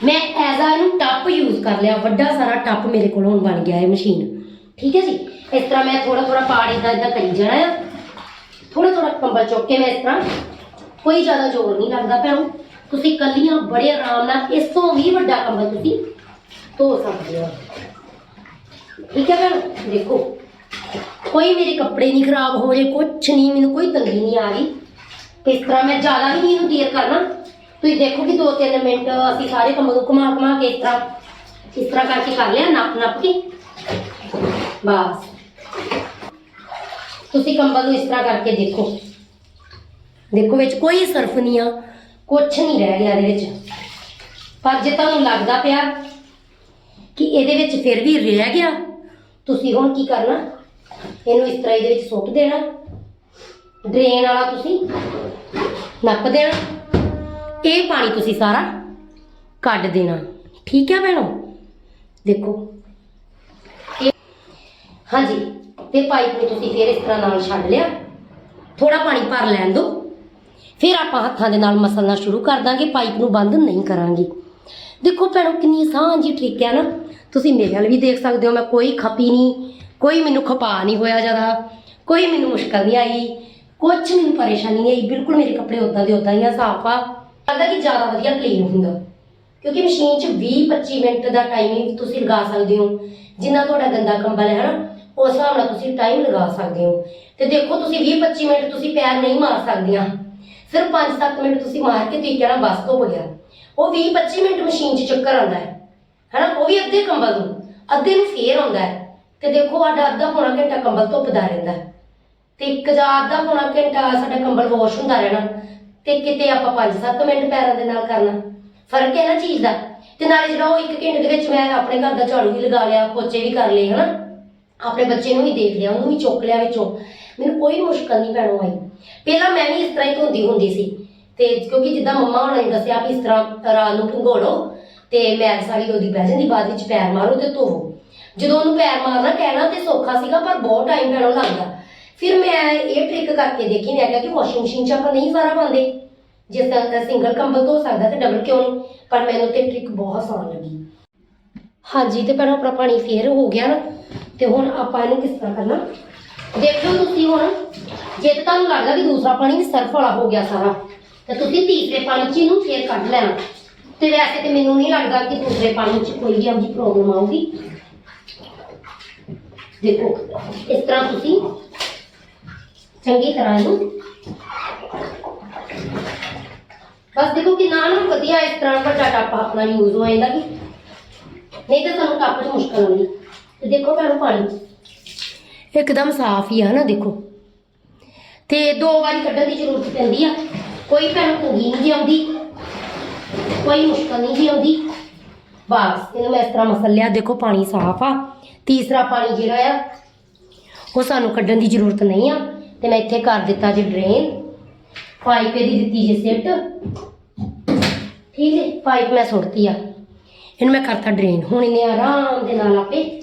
ਮੈਂ ਐਜ਼ ਆ ਇਹਨੂੰ ਟੱਪ ਯੂਜ਼ ਕਰ ਲਿਆ, ਵੱਡਾ ਸਾਰਾ ਟੱਪ ਮੇਰੇ ਕੋਲ ਹੁਣ ਬਣ ਗਿਆ ਹੈ ਮਸ਼ੀਨ ਠੀਕ ਹੈ ਜੀ? ਇਸ ਤਰ੍ਹਾਂ ਮੈਂ ਥੋੜਾ ਥੋੜਾ ਪਾੜ ਇਦਾਂ ਇਦਾਂ ਕਰੀ ਜਾਣਾ ਆ। ਥੋੜਾ ਥੋੜਾ ਕੰਬਲ ਚੁੱਕ ਕੇ ਮੈਂ ਇਸ ਤਰ੍ਹਾਂ, ਕੋਈ ਜ਼ਿਆਦਾ ਜ਼ੋਰ ਨਹੀਂ ਲੱਗਦਾ ਭੈਣੋ। ਤੁਸੀਂ ਕੱਲੀਆਂ ਬੜੇ ਆਰਾਮ ਨਾਲ, ਇਸ ਤੋਂ ਵੀ ਵੱਡਾ ਕੰਬਲ ਤੁਸੀਂ ਧੋ ਸਕਦੇ ਹੋ। ਠੀਕ ਹੈ ਭੈਣ, ਦੇਖੋ, ਕੋਈ ਮੇਰੇ ਕੱਪੜੇ ਨਹੀਂ ਖਰਾਬ ਹੋ ਰਹੇ, ਕੁਛ ਨਹੀਂ, ਮੈਨੂੰ ਕੋਈ ਤੰਗੀ ਨਹੀਂ ਆ ਰਹੀ। ਇਸ ਤਰ੍ਹਾਂ ਮੈਂ ਜ਼ਿਆਦਾ ਵੀ ਨਹੀਂ ਇਹਨੂੰ ਦੇਰ ਕਰਨਾ। ਤੁਸੀਂ ਦੇਖੋ ਕਿ 2-3 ਮਿੰਟ ਅਸੀਂ ਸਾਰੇ ਕੰਮ ਨੂੰ ਘੁਮਾ ਘੁਮਾ ਕੇ ਇਸ ਤਰ੍ਹਾਂ ਇਸ ਤਰ੍ਹਾਂ ਕਰਕੇ ਕਰ ਲਿਆ, ਨੱਪ ਨੱਪ ਕੇ। ਬਸ। ਤੁਸੀਂ ਕੰਬਲ ਨੂੰ ਇਸ ਤਰ੍ਹਾਂ ਕਰਕੇ ਦੇਖੋ। ਦੇਖੋ, ਵਿੱਚ ਕੋਈ ਸਰਫ ਨਹੀਂ ਆ, ਕੁਛ ਨਹੀਂ ਰਹਿ ਗਿਆ ਇਹਦੇ ਵਿੱਚ। ਪਰ ਜੇ ਤੁਹਾਨੂੰ ਲੱਗਦਾ ਪਿਆ ਕਿ ਇਹਦੇ ਵਿੱਚ ਫਿਰ ਵੀ ਰਹਿ ਗਿਆ ਤੁਸੀਂ ਹੁਣ ਕੀ ਕਰਨਾ? ਇਹਨੂੰ ਇਸ ਤਰ੍ਹਾਂ ਇਹਦੇ ਵਿੱਚ ਸੁੱਟ ਦੇਣਾ। ਡਰੇਨ ਵਾਲਾ ਤੁਸੀਂ ਨੱਪ ਦੇਣਾ। ਇਹ ਪਾਣੀ ਤੁਸੀਂ ਸਾਰਾ ਕੱਢ ਦੇਣਾ। ਠੀਕ ਹੈ ਭੈਣੋ? ਦੇਖੋ। ਇਹ- ਹਾਂਜੀ। ਤੇ ਪਾਈਪ ਨੂੰ ਤੁਸੀਂ ਫਿਰ ਇਸ ਤਰ੍ਹਾਂ ਨਾਲ ਛੱਡ ਲਿਆ। ਥੋੜਾ ਪਾਣੀ ਭਰ ਲੈਣ ਦਿਓ। ਫਿਰ ਆਪਾਂ ਹੱਥਾਂ ਦੇ ਨਾਲ ਮਸਲਣਾ ਸ਼ੁਰੂ ਕਰ ਦਾਂਗੇ। ਪਾਈਪ ਨੂੰ ਬੰਦ ਨਹੀਂ ਕਰਾਂਗੇ। ਦੇਖੋ ਭੈਣੋ, ਕਿੰਨੀ ਆਸਾਨ ਜੀ ਟ੍ਰਿਕ ਹੈ ਨਾ। ਤੁਸੀਂ ਮੇਰੇ ਵੱਲ ਵੀ ਦੇਖ ਸਕਦੇ ਹੋ, ਮੈਂ ਕੋਈ ਖਪੀ ਨਹੀਂ, ਕੋਈ ਮੈਨੂੰ ਖਪਾ ਨਹੀਂ ਹੋਇਆ ਜ਼ਿਆਦਾ, ਕੋਈ ਮੈਨੂੰ ਮੁਸ਼ਕਲ ਨਹੀਂ ਆਈ, ਕੁਛ ਮੈਨੂੰ ਪਰੇਸ਼ਾਨੀ ਨਹੀਂ ਆਈ, ਬਿਲਕੁਲ ਮੇਰੇ ਕੱਪੜੇ ਉਦਾਂ ਦੇ ਉਦਾਂ ਹੀ ਆ, ਸਾਫ਼ ਆ। ਲੱਗਦਾ ਕਿ ਜ਼ਿਆਦਾ ਵਧੀਆ ਕਲੀਨ ਹੁੰਦਾ। ਕਿਉਂਕਿ ਮਸ਼ੀਨ 'ਚ 20-25 ਮਿੰਟ ਦਾ ਟਾਈਮਿੰਗ ਤੁਸੀਂ ਲਗਾ ਸਕਦੇ ਹੋ, ਜਿੰਨਾ ਤੁਹਾਡਾ ਗੰਦਾ ਕੰਬਲ ਹੈ ਹਨਾ, ਉਸ ਹਿਸਾਬ ਨਾਲ ਤੁਸੀਂ ਟਾਈਮ ਲਗਾ ਸਕਦੇ ਹੋ। ਤੇ ਦੇਖੋ ਤੁਸੀਂ 20-25 ਮਿੰਟ ਤੁਸੀਂ ਪੈਰ ਨਹੀਂ ਮਾਰ ਸਕਦੀਆਂ। ਸਿਰਫ 5-7 ਮਿੰਟ ਤੁਸੀਂ ਮਾਰ ਕੇ ਤੁਸੀਂ ਕਹਿਣਾ ਬਸ ਧੁੱਪ ਗਿਆ। ਉਹ 20-25 ਮਿੰਟ ਮਸ਼ੀਨ 'ਚ ਚੱਕਰ ਆਉਂਦਾ ਹੈ। ਹਨਾ, ਉਹ ਵੀ ਅੱਧੇ ਕੰਬਲ ਨੂੰ, ਅੱਧੇ ਨੂੰ ਫੇਰ ਆਉਂਦਾ ਹੈ। ਤੇ ਦੇਖੋ, ਸਾਡਾ ਅੱਧਾ ਪੌਣਾ ਘੰਟਾ ਕੰਬਲ ਧੁੱਪਦਾ ਰਹਿੰਦਾ ਤੇ ਇੱਕ ਜਾਂ ਅੱਧਾ ਪੌਣਾ ਘੰਟਾ ਸਾਡਾ ਕੰਬਲ ਵਾਸ਼ ਹੁੰਦਾ ਰਹਿਣਾ। ਤੇ ਕਿਤੇ ਆਪਾਂ 5-7 ਮਿੰਟ ਪੈਰਾਂ ਦੇ ਨਾਲ ਕਰਨਾ। ਫ਼ਰਕ ਹੈ ਨਾ ਚੀਜ਼ ਦਾ। ਤੇ ਨਾਲੇ ਜਿਹੜਾ ਉਹ ਇੱਕ ਘੰਟੇ ਦੇ ਵਿੱਚ ਮੈਂ ਆਪਣੇ ਘਰ ਦਾ ਝਾੜੂ ਵੀ ਲਗਾ ਲਿਆ, ਪੋਚੇ ਵੀ ਕਰ ਲਏ, ਹਨਾ। ਆਪਣੇ ਬੱਚੇ ਨੂੰ ਵੀ ਦੇਖ ਲਿਆ, ਉਹਨੂੰ ਵੀ ਚੁੱਕ ਲਿਆ ਵਿੱਚੋਂ। ਮੈਨੂੰ ਕੋਈ ਮੁਸ਼ਕਲ ਨਹੀਂ ਪੈਣੋਂ ਆਈ। ਪਹਿਲਾਂ ਮੈਂ ਵੀ ਇਸ ਤਰ੍ਹਾਂ ਹੀ ਧੋਂਦੀ ਹੁੰਦੀ ਸੀ। ਤੇ ਕਿਉਂਕਿ ਜਿੱਦਾਂ ਮੰਮਾ ਹੋਣਾ ਨੇ ਦੱਸਿਆ ਵੀ ਇਸ ਤਰ੍ਹਾਂ ਰਾਤ ਨੂੰ ਭਿਗੋ ਤੇ ਮੈਲ ਸਾਰੀ ਉਹਦੀ ਬਹਿ ਜਾਂਦੀ, ਬਾਅਦ ਵਿੱਚ ਪੈਰ ਮਾਰੋ ਤੇ ਧੋਵੋ। ਜਦੋਂ ਉਹਨੂੰ ਪੈਰ ਮਾਰਨਾ ਕਹਿਣਾ ਤੇ ਸੌਖਾ ਸੀਗਾ, ਪਰ ਬਹੁਤ ਟਾਈਮ ਪੈਣੋਂ ਲੱਗਦਾ। ਫਿਰ ਮੈਂ ਇਹ ਟ੍ਰਿਕ ਕਰਕੇ ਦੇਖੀ ਮੈਂ ਕਿਹਾ ਕਿ ਵਾਸ਼ਿੰਗ ਮਸ਼ੀਨ 'ਚ ਆਪਾਂ ਨਹੀਂ ਸਾਰਾ ਪਾਉਂਦੇ। ਜਿਸ ਤਰ੍ਹਾਂ ਸਿੰਗਲ ਕੰਬਲ ਧੋ ਸਕਦਾ ਤੇ ਡਬਲ ਕਿਉਂ ਨਹੀਂ? ਪਰ ਮੈਨੂੰ ਤੇ ਟ੍ਰਿਕ ਬਹੁਤ ਆਸਾਨ ਲੱਗੀ। ਹਾਂਜੀ, ਤੇ ਪਹਿਲਾਂ ਆਪਣਾ ਪਾਣੀ ਫੇਰ ਹੋ ਗਿਆ ਨਾ। ਤੇ ਹੁਣ ਆਪਾਂ ਇਹਨੂੰ ਕਿਸ ਤਰ੍ਹਾਂ ਕਰਨਾ? ਦੇਖੋ ਤੁਸੀਂ ਹੁਣ, ਜੇ ਤੁਹਾਨੂੰ ਲੱਗਦਾ ਵੀ ਦੂਸਰਾ ਪਾਣੀ ਵੀ ਸਰਫ ਵਾਲਾ ਹੋ ਗਿਆ ਸਾਰਾ, ਤੇ ਤੁਸੀਂ ਤੀਸਰੇ ਪਾਣੀ 'ਚ ਇਹਨੂੰ ਫੇਰ ਕੱਢ ਲੈਣਾ। ਤੇ ਵੈਸੇ ਤੇ ਮੈਨੂੰ ਨਹੀਂ ਲੱਗਦਾ ਕਿ ਦੂਸਰੇ ਪਾਣੀ 'ਚ ਕੋਈ ਇਹੋ ਜਿਹੀ ਪ੍ਰੋਬਲਮ ਆਊਗੀ। ਦੇਖੋ, ਇਸ ਤਰ੍ਹਾਂ ਤੁਸੀਂ ਚੰਗੀ ਤਰ੍ਹਾਂ ਇਹਨੂੰ ਬਸ ਦੇਖੋ ਕਿੰਨਾ ਨਾ ਵਧੀਆ ਇਸ ਤਰ੍ਹਾਂ ਵੱਡਾ ਟੱਪ ਆਪਣਾ ਯੂਜ਼ ਹੋ ਜਾਂਦਾ ਕਿ ਨਹੀਂ ਤਾਂ ਤੁਹਾਨੂੰ ਟੱਪ 'ਚ ਮੁਸ਼ਕਲ ਆਉਂਦੀ। ਤੇ ਦੇਖੋ ਭੈਣੋ ਪਾਣੀ ਇੱਕਦਮ ਸਾਫ਼ ਹੀ ਆ ਨਾ ਦੇਖੋ। ਤੇ ਦੋ ਵਾਰੀ ਕੱਢਣ ਦੀ ਜ਼ਰੂਰਤ ਪੈਂਦੀ ਆ। ਕੋਈ ਭੈਣ ਤੰਗੀ ਨਹੀਂ ਆਉਂਦੀ ਕੋਈ ਮੁਸ਼ਕਲ ਨਹੀਂ ਜੀ ਆਉਂਦੀ। ਬਸ, ਇਹਨੂੰ ਮੈਂ ਇਸ ਤਰ੍ਹਾਂ ਮਸਲ ਲਿਆ, ਦੇਖੋ ਪਾਣੀ ਸਾਫ਼ ਆ। ਤੀਸਰਾ ਪਾਣੀ ਜਿਹੜਾ ਆ, ਉਹ ਸਾਨੂੰ ਕੱਢਣ ਦੀ ਜ਼ਰੂਰਤ ਨਹੀਂ ਆ। ਤੇ ਮੈਂ ਇੱਥੇ ਕਰ ਦਿੱਤਾ ਜੀ ਡਰੇਨ। ਪਾਈਪ ਇਹਦੀ ਦਿੱਤੀ ਜੇ ਸਿੱਟ। ਠੀਕ ਹੈ, ਪਾਈਪ ਮੈਂ ਸੁੱਟਤੀ ਆ। ਇਹਨੂੰ ਮੈਂ ਕਰਤਾ ਡਰੇਨ। ਹੁਣ ਇਹਨੇ ਆਰਾਮ ਦੇ ਨਾਲ ਆਪੇ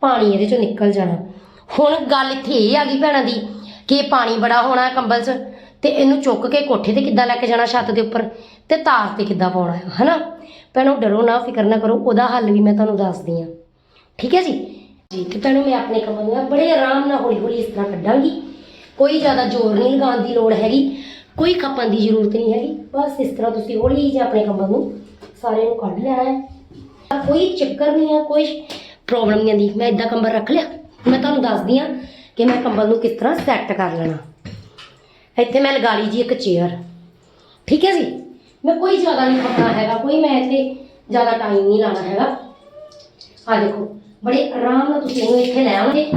ਪਾਣੀ ਇਹਦੇ ਚੋਂ ਨਿਕਲ ਜਾਣਾ। ਹੁਣ ਗੱਲ ਇੱਥੇ ਇਹ ਆ ਗਈ ਭੈਣਾਂ ਦੀ, ਕਿ ਪਾਣੀ ਬੜਾ ਹੋਣਾ ਕੰਬਲ 'ਚ। ਤੇ ਇਹਨੂੰ ਚੁੱਕ ਕੇ ਕੋਠੇ ਤੇ ਕਿੱਦਾਂ ਲੈ ਕੇ ਜਾਣਾ ਛੱਤ ਦੇ ਉੱਪਰ? ਤੇ ਤਾਰ ਤੇ ਕਿੱਦਾਂ ਪਾਉਣਾ ਹੈ, ਹਨਾ? ਭੈਣੋ, ਡਰੋ ਨਾ, ਫਿਕਰ ਨਾ ਕਰੋ, ਉਹਦਾ ਹੱਲ ਵੀ ਮੈਂ ਤੁਹਾਨੂੰ ਦੱਸਦੀ ਆ ਠੀਕ ਹੈ ਜੀ? ਜੀ, ਤੇ ਭੈਣੋ, ਮੈਂ ਆਪਣੇ ਕੰਮਾਂ ਨੂੰ ਬੜੇ ਆਰਾਮ ਨਾਲ ਹੌਲੀ ਹੌਲੀ ਇਸ ਤਰ੍ਹਾਂ ਕੱਢਾਂਗੀ। ਕੋਈ ਜ਼ਿਆਦਾ ਜ਼ੋਰ ਨਹੀਂ ਲਗਾਉਣ ਦੀ ਲੋੜ ਹੈਗੀ। ਕੋਈ ਖੱਪਣ ਦੀ ਜ਼ਰੂਰਤ ਨਹੀਂ ਹੈਗੀ। ਬਸ ਇਸ ਤਰ੍ਹਾਂ ਤੁਸੀਂ ਹੌਲੀ ਜਿਹੇ ਆਪਣੇ ਕੰਬਲ ਨੂੰ ਸਾਰੇ ਨੂੰ ਕੱਢ ਲੈਣਾ ਹੈ। ਕੋਈ ਚੱਕਰ ਨਹੀਂ ਹੈ, ਕੋਈ ਪ੍ਰੋਬਲਮ ਨਹੀਂ ਆਂਦੀ ਮੈਂ ਇਦਾਂ ਕੰਬਲ ਰੱਖ ਲਿਆ। ਮੈਂ ਤੁਹਾਨੂੰ ਦੱਸਦੀ ਆ ਕਿ ਮੈਂ ਕੰਬਲ ਨੂੰ ਕਿਸ ਤਰ੍ਹਾਂ ਸੈੱਟ ਕਰ ਲੈਣਾ। ਇੱਥੇ ਮੈਂ ਲਗਾ ਲਈ ਜੀ ਇੱਕ ਚੇਅਰ ਠੀਕ ਹੈ ਜੀ? ਮੈਂ ਕੋਈ ਜ਼ਿਆਦਾ ਨਹੀਂ ਖਪਣਾ ਹੈਗਾ, ਕੋਈ ਮੈਂ ਇੱਥੇ ਜ਼ਿਆਦਾ ਟਾਈਮ ਨਹੀਂ ਲਾਣਾ ਹੈਗਾ। ਆ ਦੇਖੋ, ਬੜੇ ਆਰਾਮ ਨਾਲ ਤੁਸੀਂ ਇਹਨੂੰ ਇੱਥੇ ਲੈ ਆਓਗੇ।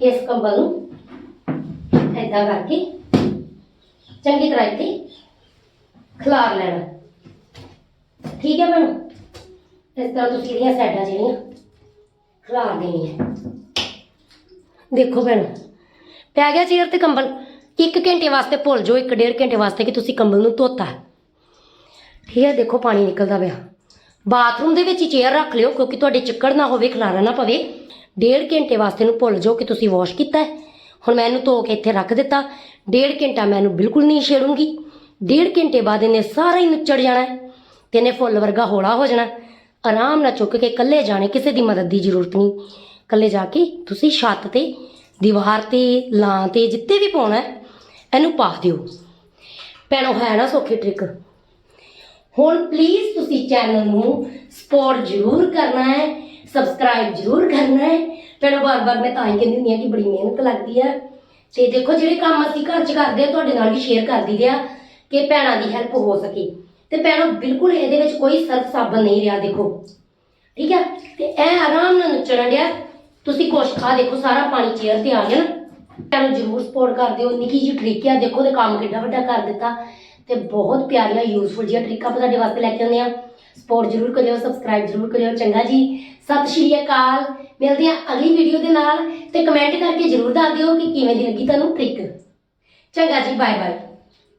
ਇਸ ਕੰਬਲ ਨੂੰ ਏਦਾਂ ਕਰਕੇ ਚੰਗੀ ਤਰ੍ਹਾਂ ਇੱਥੇ ਖਿਲਾਰ ਲੈਣਾ। ਠੀਕ ਹੈ ਮੈਨੂੰ ਇਸ ਤਰ੍ਹਾਂ ਤੁਸੀਂ ਇਹਦੀਆਂ ਸਾਈਡਾਂ ਜਿਹੜੀਆਂ ਖਿਲਾਰ ਦੇਣੀਆਂ। ਦੇਖੋ ਭੈਣ, ਪੈ ਗਿਆ ਚੇਅਰ ਤੇ ਕੰਬਲ। ਇੱਕ ਘੰਟੇ ਵਾਸਤੇ ਭੁੱਲ ਜਾਓ, ਇੱਕ ਡੇਢ ਘੰਟੇ ਵਾਸਤੇ ਕਿ ਤੁਸੀਂ ਕੰਬਲ ਨੂੰ ਧੋਤਾ ਠੀਕ ਹੈ ਦੇਖੋ ਪਾਣੀ ਨਿਕਲਦਾ ਪਿਆ। ਬਾਥਰੂਮ ਦੇ ਵਿੱਚ ਹੀ ਚੇਅਰ ਰੱਖ ਲਿਓ, ਕਿਉਂਕਿ ਤੁਹਾਡੇ ਚਿੱਕੜ ਨਾ ਹੋਵੇ, ਖਲਾਰਾ ਨਾ ਪਵੇ। ਡੇਢ ਘੰਟੇ ਵਾਸਤੇ ਨੂੰ ਭੁੱਲ ਜਾਓ ਕਿ ਤੁਸੀਂ ਵਾਸ਼ ਕੀਤਾ ਹੈ। ਹੁਣ ਮੈਂ ਇਹਨੂੰ ਧੋ ਕੇ ਇੱਥੇ ਰੱਖ ਦਿੱਤਾ। ਡੇਢ ਘੰਟਾ ਮੈਂ ਇਹਨੂੰ ਬਿਲਕੁਲ ਨਹੀਂ ਛੇੜੂੰਗੀ। ਡੇਢ ਘੰਟੇ ਬਾਅਦ ਇਹਨੇ ਸਾਰਾ ਹੀ ਨੁੱਚੜ ਜਾਣਾ ਹੈ ਤੇ ਇਹਨੇ ਫੁੱਲ ਵਰਗਾ ਹੌਲਾ ਹੋ ਜਾਣਾ ਆਰਾਮ ਨਾਲ ਚੁੱਕ ਕੇ ਇਕੱਲੇ ਜਾਣੇ, ਕਿਸੇ ਦੀ ਮਦਦ ਦੀ ਜ਼ਰੂਰਤ ਨਹੀਂ। ਇਕੱਲੇ ਜਾ ਕੇ ਤੁਸੀਂ ਛੱਤ ਤੇ, ਦੀਵਾਰ ਤੇ, ਲਾਂ ਤੇ, ਜਿੱਤੇ ਵੀ ਪਾਉਣਾ ਇਹਨੂੰ ਪਾ ਦਿਓ। ਭੈਣੋ, ਹੈ ਨਾ ਸੌਖੀ ਟ੍ਰਿਕ ਹੁਣ ਪਲੀਜ਼ ਤੁਸੀਂ ਚੈਨਲ ਨੂੰ ਸਪੋਰਟ ਜ਼ਰੂਰ ਕਰਨਾ ਹੈ ਸਬਸਕ੍ਰਾਈਬ ਜ਼ਰੂਰ ਕਰਨਾ ਹੈ। ਭੈਣੋ ਬਾਰ-ਬਾਰ ਮੈਂ ਤਾਂ ਹੀ ਕਹਿੰਦੀ ਹੁੰਦੀ ਹਾਂ ਕਿ ਬੜੀ ਮਿਹਨਤ ਲੱਗਦੀ ਹੈ। ਤੇ ਦੇਖੋ, ਜਿਹੜੇ ਕੰਮ ਅਸੀਂ ਘਰ 'ਚ ਕਰਦੇ ਆ ਤੁਹਾਡੇ ਨਾਲ ਵੀ ਸ਼ੇਅਰ ਕਰ ਦਈਦੇ ਆ ਕਿ ਭੈਣਾਂ ਦੀ ਹੈਲਪ ਹੋ ਸਕੇ। ਤੇ ਭੈਣੋ, ਬਿਲਕੁਲ ਇਹਦੇ ਵਿੱਚ ਕੋਈ ਸਰਫ ਸਾਬਣ ਨਹੀਂ ਰਿਹਾ, ਦੇਖੋ। ਠੀਕ ਹੈ? ਤੇ ਇਹ ਆਰਾਮ ਨਾਲ ਨੱਚਣ ਡਿਆ। ਤੁਸੀਂ ਕੁਛ ਖਾ ਦੇਖੋ, ਸਾਰਾ ਪਾਣੀ ਚੇਅਰ ਤੇ ਆ ਗਿਆ ਨਾ। ਤੁਹਾਨੂੰ ਜ਼ਰੂਰ ਸਪੋਰਟ ਕਰ ਦਿਓ। ਨਿੱਕੀ ਜਿਹੀ ਟ੍ਰਿਕ ਆ, ਦੇਖੋ ਤੇ ਕੰਮ ਕਿੱਡਾ ਵੱਡਾ ਕਰ ਦਿੱਤਾ। ਤੇ ਬਹੁਤ ਪਿਆਰੀਆਂ ਯੂਜ਼ਫੁਲ ਜਿਹੀਆਂ ਟ੍ਰਿਕਾਂ ਤੁਹਾਡੇ ਵਾਸਤੇ ਲੈ ਕੇ ਆਉਂਦੇ ਆ ਸਪੋਰਟ ਜ਼ਰੂਰ ਕਰਿਓ ਸਬਸਕ੍ਰਾਈਬ ਜ਼ਰੂਰ ਕਰਿਓ। ਚੰਗਾ ਜੀ। ਸਤਿ ਸ਼੍ਰੀ ਅਕਾਲ। ਮਿਲਦੇ ਆ ਅਗਲੀ ਵੀਡੀਓ ਦੇ ਨਾਲ ਤੇ ਕਮੈਂਟ ਕਰਕੇ ਜ਼ਰੂਰ ਦੱਸ ਦਿਓ ਕਿ ਕਿਵੇਂ ਦੀ ਲੱਗੀ ਤੁਹਾਨੂੰ ਟ੍ਰਿਕ ਚੰਗਾ ਜੀ ਬਾਏ ਬਾਏ